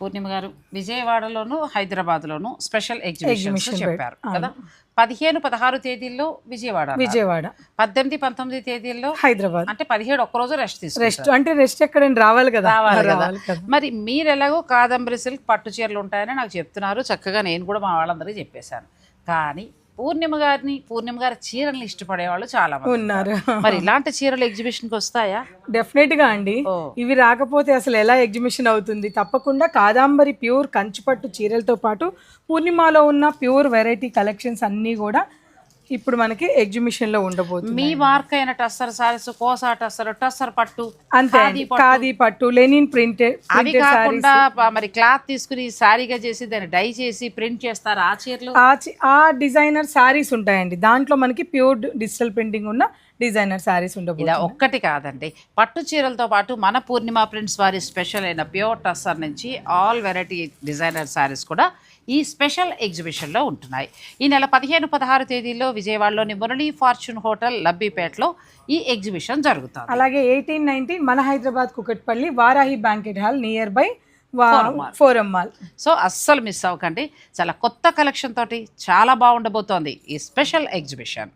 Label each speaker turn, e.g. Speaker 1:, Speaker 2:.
Speaker 1: పూర్ణిమ గారు విజయవాడలోను హైదరాబాద్లోను special
Speaker 2: Exhibition
Speaker 1: చెప్పారు కదా? పదిహేను పదహారు తేదీల్లో విజయవాడ.
Speaker 2: విజయవాడ.
Speaker 1: పద్దెనిమిది పంతొమ్మిది తేదీల్లో
Speaker 2: హైదరాబాద్.
Speaker 1: అంటే పదిహేడు ఒక్కరోజు రెస్ట్
Speaker 2: రెస్ట్
Speaker 1: తీసుకుంటారు.
Speaker 2: అంటే రెస్ట్ ఎక్కడండి రావాలి కదా?
Speaker 1: రావాలి కదా.
Speaker 2: రావాలి కదా.
Speaker 1: మరి మీరు ఎలాగో కాదంబరి సిల్క్ పట్టు చీరలు ఉంటాయని నాకు చెప్తున్నారు. చక్కగా నేను కూడా మా వాళ్ళందరికీ చెప్పేశాను. కానీ పూర్ణిమ గారిని పూర్ణిమ గారి చీరల్ని ఇష్టపడే వాళ్ళు చాలా మంది
Speaker 2: ఉన్నారు.
Speaker 1: మరి ఇలాంటి చీరలు ఎగ్జిబిషన్కి వస్తాయా?
Speaker 2: డెఫినెట్గా అండి. ఇవి రాకపోతే అసలు ఎలా ఎగ్జిబిషన్ అవుతుంది? తప్పకుండా కాదాంబరి ప్యూర్ కంచిపట్టు చీరలతో పాటు పూర్ణిమలో ఉన్న ప్యూర్ వెరైటీ కలెక్షన్స్ అన్నీ కూడా ఇప్పుడు మనకి ఎగ్జిబిషన్లో ఉండబోతుంది
Speaker 1: మీ మార్క్ అయిన టస్సర్ సారీస్ కోసా టస్సర్ టస్సర్ పట్టు
Speaker 2: అంతే
Speaker 1: ఖాదీ పట్టు.
Speaker 2: లెనిన్ ప్రింటెడ్
Speaker 1: అవి కాకుండా మరి క్లాత్ తీసుకుని సారీగా చేసి దాన్ని డై చేసి ప్రింట్ చేస్తారు ఆ చీరలు?
Speaker 2: ఆ డిజైనర్ శారీస్ ఉంటాయండి. దాంట్లో మనకి ప్యూర్ డిజిటల్ ప్రింటింగ్ ఉన్న డిజైనర్
Speaker 1: ఇలా
Speaker 2: ఉండబోతుంది
Speaker 1: ఒక్కటి కాదండి. పట్టు చీరలతో పాటు మన పూర్ణిమ ప్రింట్స్ వారి స్పెషల్ అయిన ప్యూర్ టస్సర్ నుంచి ఆల్ వెరైటీ డిజైనర్ శారీస్ కూడా ఈ స్పెషల్ ఎగ్జిబిషన్లో ఉంటున్నాయి. ఈ నెల పదిహేను పదహారు తేదీల్లో విజయవాడలోని మురళీ ఫార్చ్యూన్ హోటల్ లబ్బీపేటలో ఈ ఎగ్జిబిషన్ జరుగుతుంది.
Speaker 2: అలాగే ఎయిటీన్ నైన్టీన్ మన Hyderabad Kukatpally Varahi banquet hall near by. Forum mall
Speaker 1: so అస్సలు మిస్ అవ్వకండి. చాలా కొత్త కలెక్షన్ తోటి చాలా బాగుండబోతోంది ఈ స్పెషల్ ఎగ్జిబిషన్.